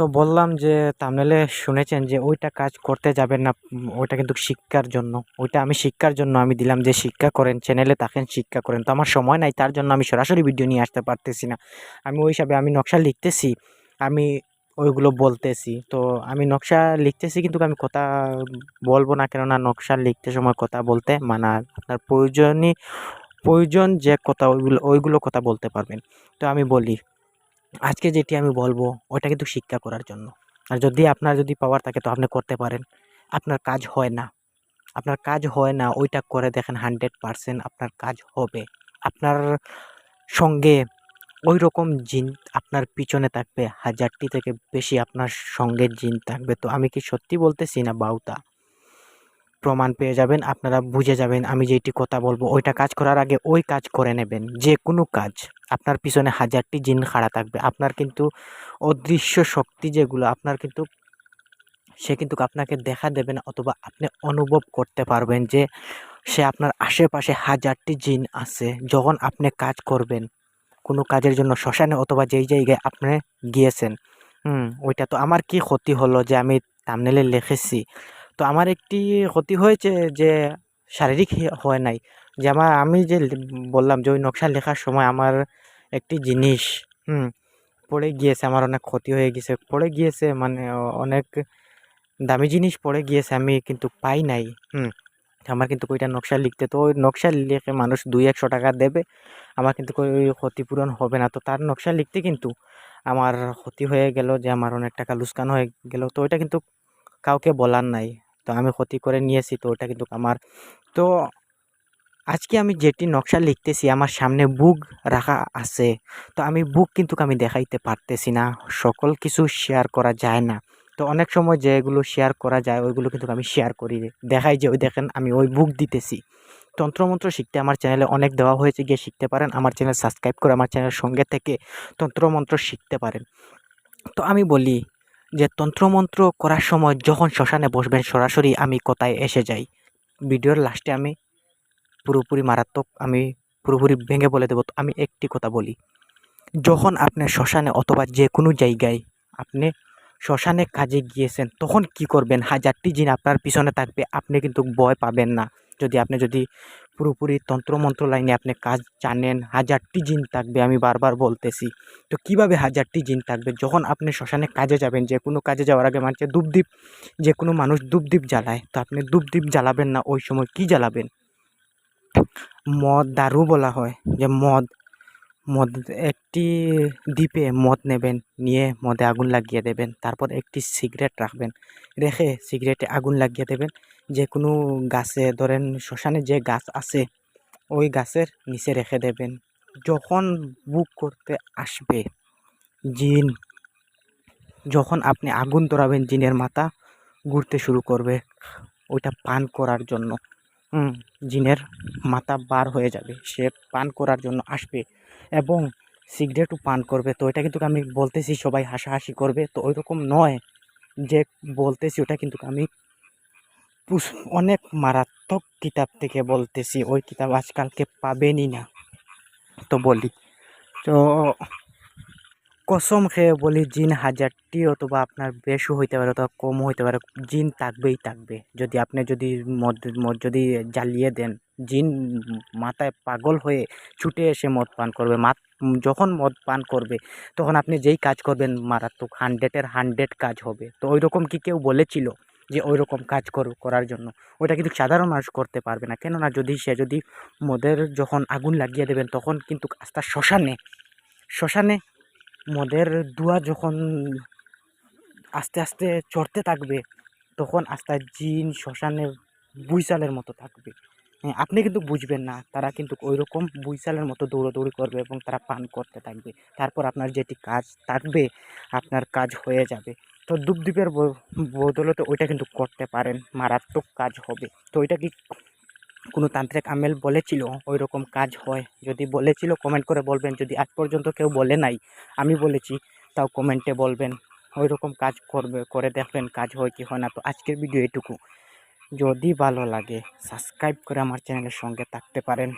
তো বললাম যে থাম্বনেলে শুনেছেন যে, ওইটা কাজ করতে যাবেন না ওইটা কিন্তু শিক্ষার জন্য। ওইটা আমি শিক্ষার জন্য আমি দিলাম যে, শিক্ষা করেন চ্যানেলে থাকেন, শিক্ষা করেন। তো আমার সময় নাই, তার জন্য আমি সরাসরি ভিডিও নিয়ে আসতে পারতেছি না। আমি ওই হিসাবে আমি নকশা লিখতেছি, আমি ওইগুলো বলতেছি। তো আমি নকশা লিখতেছি কিন্তু আমি কথা বলব না, কেননা নকশা লিখতে সময় কথা বলতে মানা আপনার প্রয়োজনই, প্রয়োজন যে কথা ওইগুলো ওইগুলো কথা বলতে পারবেন। তো আমি বলি আজকে যেটি আমি বলব, ওটা কিন্তু শিক্ষা করার জন্য। আর যদি আপনার যদি পাওয়ার থাকে তো আপনি করতে পারেন। আপনার কাজ হয় না। আপনার কাজ হয় না, ওইটা করে দেখেন হান্ড্রেড পারসেন্ট আপনার কাজ হবে। আপনার সঙ্গে ওই রকম জিন আপনার পিছনে থাকবে, হাজারটি থেকে বেশি আপনার সঙ্গে জিন থাকবে। তো আমি কি সত্যি বলতেছি না বাউতা? প্রমাণ পেয়ে যাবেন, আপনারা বুঝে যাবেন আমি যেটি কথা বলব। ওইটা কাজ করার আগে ওই কাজ করে নেবেন, যে কোনো কাজ। আপনার পিছনে হাজারটি জিন খাড়া থাকবে। আপনার কিন্তু অদৃশ্য শক্তি যেগুলো, আপনার কিন্তু, সে কিন্তু আপনাকে দেখা দেবে না অথবা আপনি অনুভব করতে পারবেন যে সে আপনার আশেপাশে হাজারটি জিন আছে। যখন আপনি কাজ করবেন, কোনো কাজের জন্য শ্মশানে অথবা যেই জায়গায় আপনি গিয়েছেন, হুম, ওইটা তো আমার কি ক্ষতি হলো যে আমি থাম্বনেলে লিখেছি? তো আমার একটি ক্ষতি হয়েছে যে শারীরিক হয় নাই। যে আমার, আমি যে বললাম যে ওই নকশা লেখার সময় আমার একটি জিনিস, হুম, পড়ে গিয়েছে, আমার অনেক ক্ষতি হয়ে গেছে পড়ে গিয়েছে মানে অনেক দামি জিনিস পড়ে গিয়েছে, আমি কিন্তু পাই নাই, হুম। আমার কিন্তু ওইটা নকশা লিখতে, তো ওই নকশা লিখে মানুষ দুই, একশো টাকা দেবে, আমার কিন্তু ওই ক্ষতিপূরণ হবে না। তো তার নকশা লিখতে কিন্তু আমার ক্ষতি হয়ে গেল, যে আমার অনেক টাকা লুসকান হয়ে গেল, তো ওইটা কিন্তু কাউকে বলার নাই তো আমি ক্ষতি করে নিয়েছি, তো ওটা কিন্তু আমার। তো আজকে আমি যেটি নকশা লিখতেছি, আমার সামনে বুক রাখা আছে। তো আমি বুক কিন্তু আমি দেখাইতে পারতেছি না, সকল কিছু শেয়ার করা যায় না। তো অনেক সময় যেগুলো শেয়ার করা যায়, ওইগুলো কিন্তু আমি শেয়ার করি। দেখাই যে ওই দেখেন, আমি ওই বুক দিতেছি। তন্ত্রমন্ত্র শিখতে আমার চ্যানেলে অনেক দেওয়া হয়েছে, গিয়ে শিখতে পারেন। আমার চ্যানেল সাবস্ক্রাইব করে আমার চ্যানেলের সঙ্গে থেকে তন্ত্রমন্ত্র শিখতে পারেন। তো আমি বলি যে তন্ত্রমন্ত্র করার সময় যখন শ্মশানে বসবেন, সরাসরি আমি কথায় এসে যাই? ভিডিওর লাস্টে আমি পুরোপুরি মারাত্মক, আমি পুরোপুরি ভেঙে বলে দেবো। আমি একটি কথা বলি। যখন আপনি শ্মশানে অথবা যে কোনো জায়গায় আপনি শ্মশানে কাজে গিয়েছেন, তখন কি করবেন? হাজারটি জিন আপনার পিছনে থাকবে, আপনি কিন্তু ভয় পাবেন না। যদি আপনি যদি পুরোপুরি তন্ত্রমন্ত্র লাইনে আপনি কাজ জানেন, হাজারটি জিন থাকবে আমি বারবার বলতেছি। তো কীভাবে হাজারটি জিন থাকবে? যখন আপনি শ্মশানে কাজে যাবেন, যে কোনো কাজে যাওয়ার আগে মানুষের দুপদ্বীপ যে কোনো মানুষ দুপদ্বীপ জ্বালায়, তো আপনি দুপদ্বীপ জ্বালাবেন না, ওই সময় কি জ্বালাবেন? মদ দারু বলা হয়, যে মদ মদ, একটি দ্বীপে মদ নেবেন, নিয়ে মদে আগুন লাগিয়ে দেবেন, তারপর একটি সিগারেট রাখবেন। রেখে সিগারেটে আগুন লাগিয়ে দেবেন। যে কোনো গাছে, ধরেন শ্মশানে যে গাছ আছে, ওই গাছের নিচে রেখে দেবেন। যখন বুক করতে আসবে জিন, যখন আপনি আগুন ধরাবেন জিনের মাথা, ঘুরতে শুরু করবে। ওইটা পান করার জন্য। জিনের মাথা বার হয়ে যাবে। সে পান করার জন্য আসবে এবং সিগারেটও পান করবে। তো এটা কিন্তু আমি বলতেছি, সবাই হাসাহাসি করবে। তো ওই রকম নয় যে বলতেছি, ওটা কিন্তু আমি অনেক মারাত্মক কিতাব থেকে বলতেছি। ওই কিতাব আজকালকে পাবেনই না। তো বলি। তো কসম খেয়ে বলি, জিন হাজারটি অথবা আপনার বেশও হইতে পারে অথবা কমও হইতে পারে, জিন থাকবেই থাকবে। যদি আপনি যদি মদ মদ যদি জ্বালিয়ে দেন, জিন মাথায় পাগল হয়ে ছুটে এসে মদ পান করবে। মাত, যখন মদ পান করবে, তখন আপনি যেই কাজ করবেন, মারাত্মক হান্ড্রেডের হান্ড্রেড কাজ হবে। তো ওই রকম কি কেউ বলেছিল যে ওই রকম কাজ কর- করার জন্য? ওইটা কিন্তু সাধারণ মানুষ করতে পারবে না। কেননা যদি সে যদি মদের যখন আগুন লাগিয়ে দেবেন, তখন কিন্তু আস্তা শ্মশানে শ্মশানে মদের ধোঁয়া যখন আস্তে আস্তে চড়তে থাকবে, তখন আস্তে জিন, শ্মশানে বুইসালের মতো থাকবে। হ্যাঁ আপনি কিন্তু বুঝবেন না, তারা কিন্তু ওই রকম বুইসালের মতো দৌড়াদৌড়ি করবে এবং তারা পান করতে থাকবে। তারপর আপনার যেটি কাজ থাকবে, আপনার কাজ হয়ে যাবে। তো ধূপদীপের ব- বদলতে ওইটা কিন্তু করতে পারেন, মারাত্মক কাজ হবে। তো ওইটা কি কোনো তান্ত্রিক আমেল বলেছিল ওই রকম কাজ হয়। যদি বলেছিল কমেন্ট করে বলবেন। যদি আজ পর্যন্ত কেউ বলে নাই, আমি বলেছি, তাও কমেন্টে বলবেন। ওই রকম কাজ করবে, করে দেখবেন কাজ হয় কি হয় না। তো আজকের ভিডিও এটুকু। যদি ভালো লাগে সাবস্ক্রাইব করে আমার চ্যানেলের সঙ্গে থাকতে পারেন।